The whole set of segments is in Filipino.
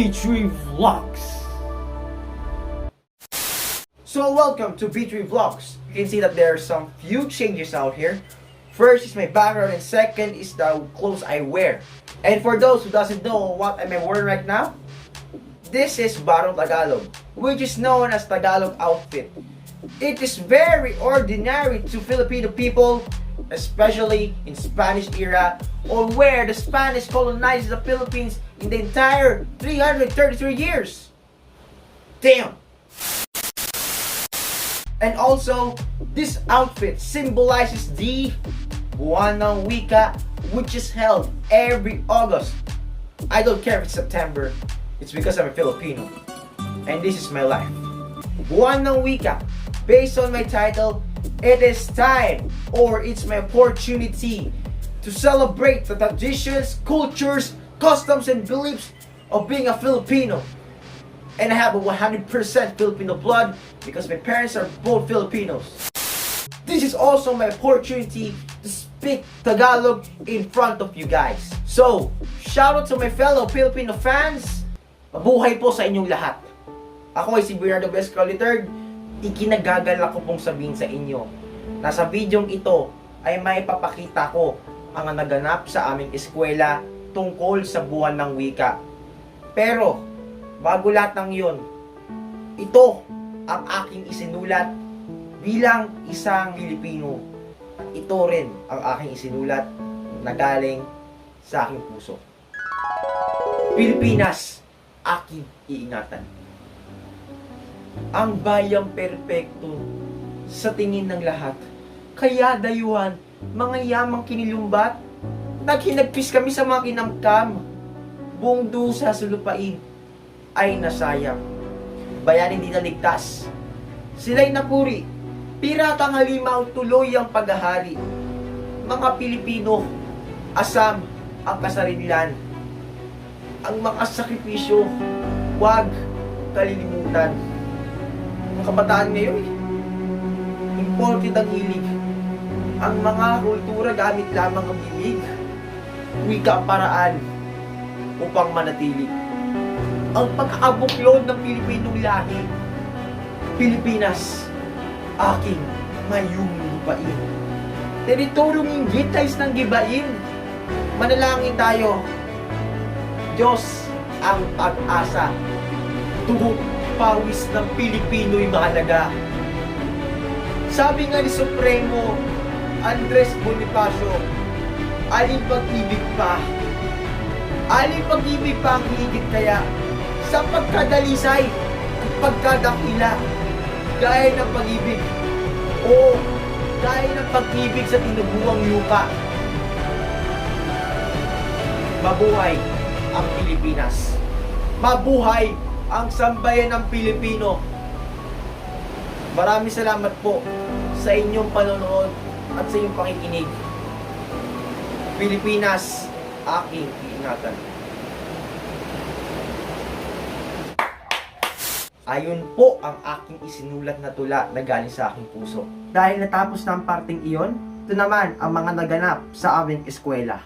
Welcome to B3 Vlogs. So welcome to B3 Vlogs. You can see that there are some few changes out here. First is my background and second is the clothes I wear. And for those who doesn't know what I'm wearing right now, this is Barong Tagalog, which is known as Tagalog outfit. It is very ordinary to Filipino people, especially in Spanish era, or where the Spanish colonized the Philippines in the entire 333 years. Damn! And also, this outfit symbolizes the Buwan ng Wika, which is held every August. I don't care if it's September, it's because I'm a Filipino. And this is my life. Buwan ng Wika. Based on my title, it is time or it's my opportunity to celebrate the traditions, cultures, customs, and beliefs of being a Filipino. And I have a 100% Filipino blood because my parents are both Filipinos. This is also my opportunity to speak Tagalog in front of you guys. So, shout out to my fellow Filipino fans. Mabuhay po sa inyong lahat. Ako ay si Bernardo Vescali III. Ikinagagalak ko pong sabihin sa inyo na sa bidyong ito ay may papakita ko ang naganap sa aming eskwela tungkol sa buwan ng wika. Pero, bago lahat ng yun, ito ang aking isinulat bilang isang Pilipino. Ito rin ang aking isinulat na galing sa aking puso. Pilipinas, aking iingatan. Ang bayang perpekto sa tingin ng lahat. Kaya dayuhan, mga yamang kinilumbat, naghinagpis kami sa mga kinamkam. Buong dusa sa lupain ay nasayang. Bayanin di naligtas. Sila'y napuri. Piratang halimaw tuloy ang paghahari. Mga Pilipino, asam ang kasarilan. Ang mga sakripisyo, huwag kalilimutan. Ang kabataan ngayon, imported ang hilig. Ang mga kultura gamit lamang ang bibig. Wika paraan upang manatili. Ang pagkakabuklod ng Pilipinong lahi. Pilipinas, aking mayung lupain. Teritoryong inggit tayo ng gibain. Manalangin tayo. Diyos ang pag-asa. Tugong pawis ng Pilipino'y mahalaga. Sabi nga ni Supremo Andres Bonifacio, alin pag-ibig pa? Alin pag-ibig pa ang higit kaya? Sa pagkadalisay at pagkadakila, gaya ng pag-ibig. O gaya ng pag-ibig sa tinubuang lupa. Mabuhay ang Pilipinas. Mabuhay ang sambayan ng Pilipino. Maraming salamat po sa inyong panonood at sa inyong pakikinig. Pilipinas, aking iingatan. Ayun po ang aking isinulat na tula na galing sa aking puso. Dahil natapos na ang parting iyon, ito naman ang mga naganap sa aming eskwela.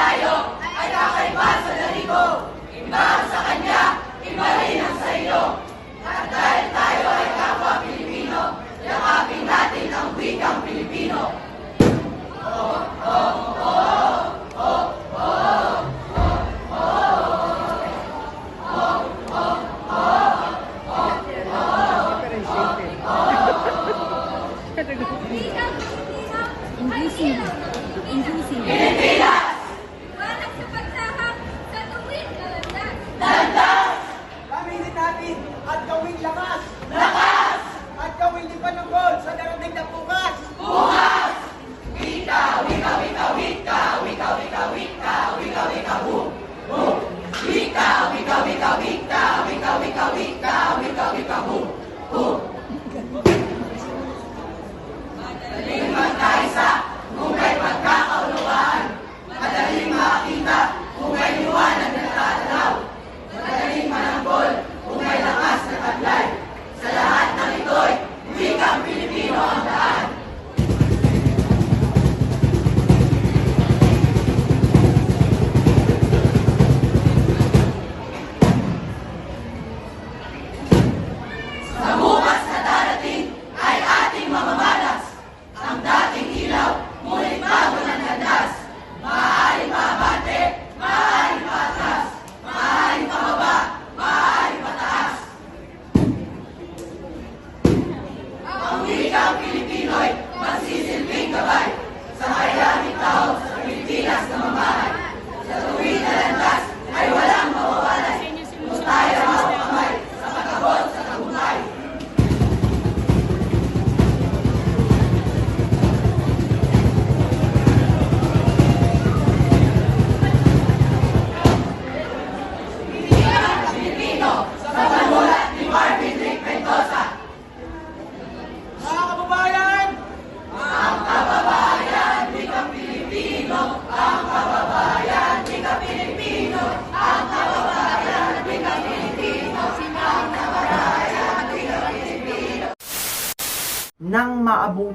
paglalayok ay kakaiba sa daligo. Iba sa kanya, iba rin ang sa iyo. wait lang ha.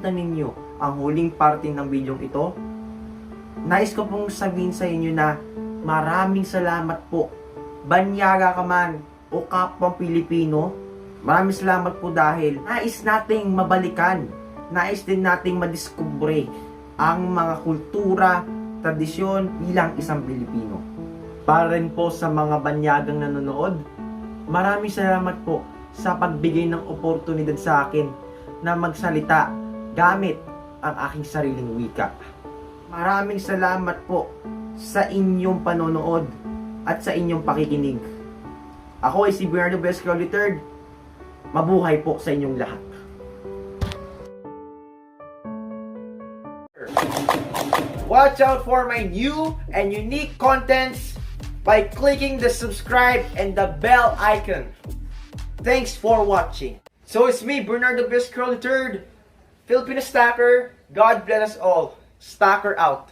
Maabutan ninyo ang huling parte ng video ito, nais ko pong sabihin sa inyo na maraming salamat po. Banyaga ka man o kapwang Pilipino, maraming salamat po dahil nais nating mabalikan, nais din nating madiskubre ang mga kultura, tradisyon bilang isang Pilipino. Para rin po sa mga banyagang nanonood, maraming salamat po sa pagbigay ng oportunidad sa akin na magsalita gamit ang aking sariling wika. Maraming salamat po sa inyong panonood at sa inyong pakikinig. Ako ay si Bernardo Vesco III. Mabuhay po sa inyong lahat. Watch out for my new and unique contents by clicking the subscribe and the bell icon. Thanks for watching. So it's me, Bernardo Vesco III, Filipino Stacker. God bless us all. Stacker out.